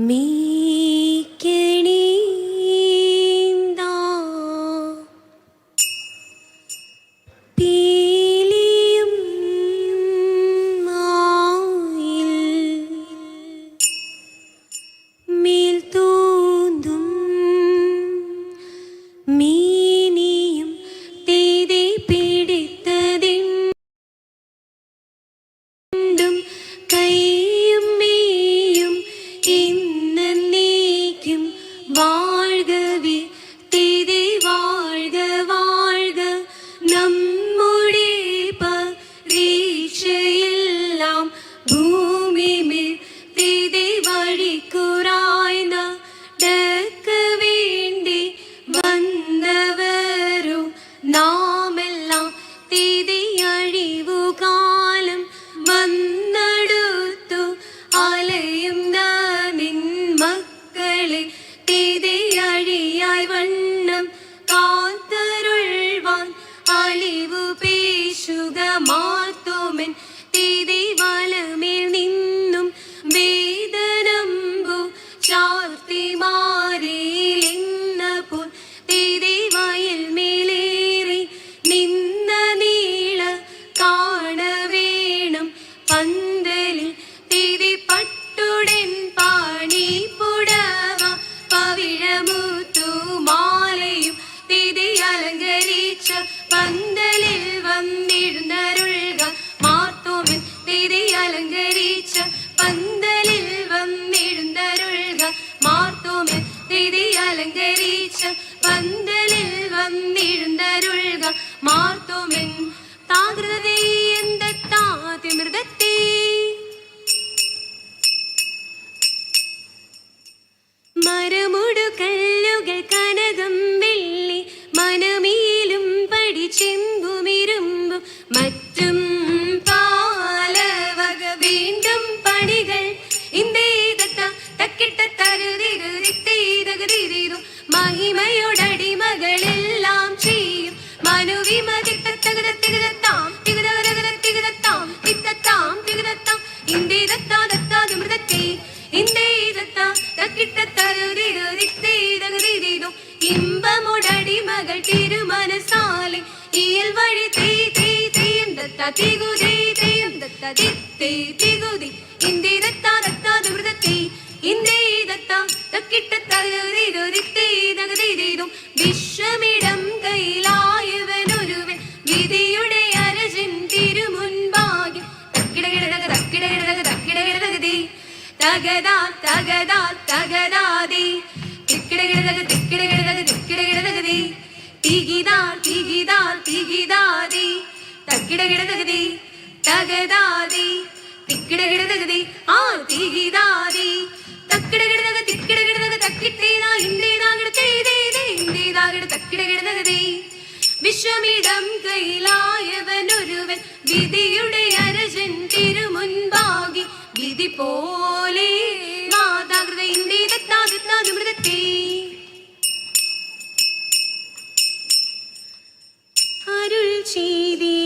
me കാത്തരുൾവാൻ അലിവു പേശുക മാത്തോമൻ தழுவி மதித்த தகுத திகதத்தாம் திகத ரகத திகதத்தாம் தித்தத்தாம் திகதத்தாம் இந்தி தத்தா தத்தா துமிருதத்தை இந்தே தத்தா தக்கிட்ட தருதிரு தித்தே தகுதிதோ இன்பமுடடி மகள் திருமனசாலை இயல் வழி தேய் தேய் தேயம் தத்தா திகுதே தேயம் தத்தா தித்தே திகுதி. இந்தி தத்தா தத்தா துமிருதத்தை വിശ്വമിടം കയ്യിലായവനൊരുവൻ വിധിയുടെ അരജൻ തിരുമുൻപാകി. വിധി പോലെ മാതാകൃത ഇന്ത്യ ദത്താദത്താമൃതത്തെ അരുൾ செய்தி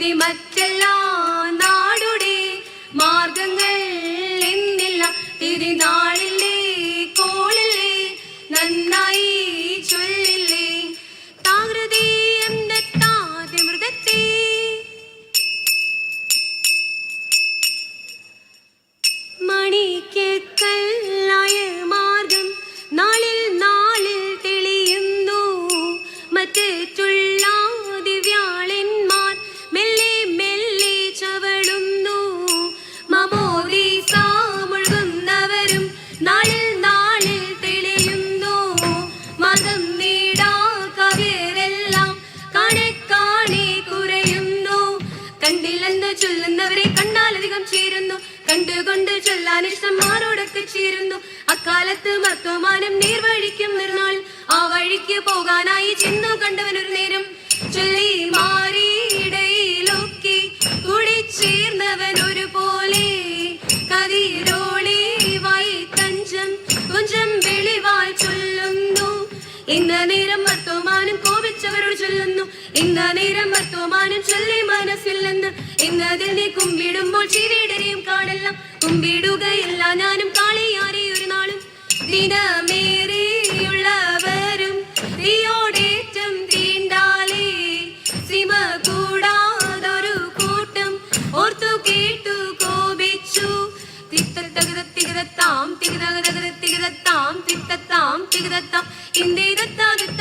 விதை மற்ற ഇഷ്ടന്മാരോടൊക്കെ ചേരുന്നു അക്കാലത്ത് മർത്തോമാനം നീർവഴിക്കും നിർന്നാൾ ആ വഴിക്ക് പോകാനായി ചെന്നു കണ്ടവൻ ഒരു നേരം. ചൊല്ലി മാറിയിടയിലൊക്കെ കൂടി ചേർന്നവൻ ഒരുപോലെ. കതിരോളി വായി തഞ്ചം കൊഞ്ചം വെളിവായി ചൊല്ലുന്നു. ഇന്ന നേരം മർത്തോമാനം കോപിച്ചവരോട് ചൊല്ലുന്നു. ഇന്ന നേരം മർത്തോമാനം ചൊല്ലി മനസ്സിൽ നിന്ന്. ഇന്നതിൽ നീ കുമ്പിടുമ്പോൾ ചിരിടരെയും കാടെല്ലാം കുമ്പിടുകയില്ല ഞാനും കാളിയാരെ ഒരു നാളും. ദിനമേറിയുള്ളവരും തീയോടേറ്റം തീണ്ടാലേ. സിമ കൂടാതൊരു കൂട്ടം ഓർത്തു കേട്ടു കോപിച്ചു. തിത്തത്തകിതത്തികിതത്താം തികിതകതകിതത്തികിതത്താം തിത്തത്താം തികിതത്താം ഇന്ത്യതത്താതിത്താതിമൃതത്തെ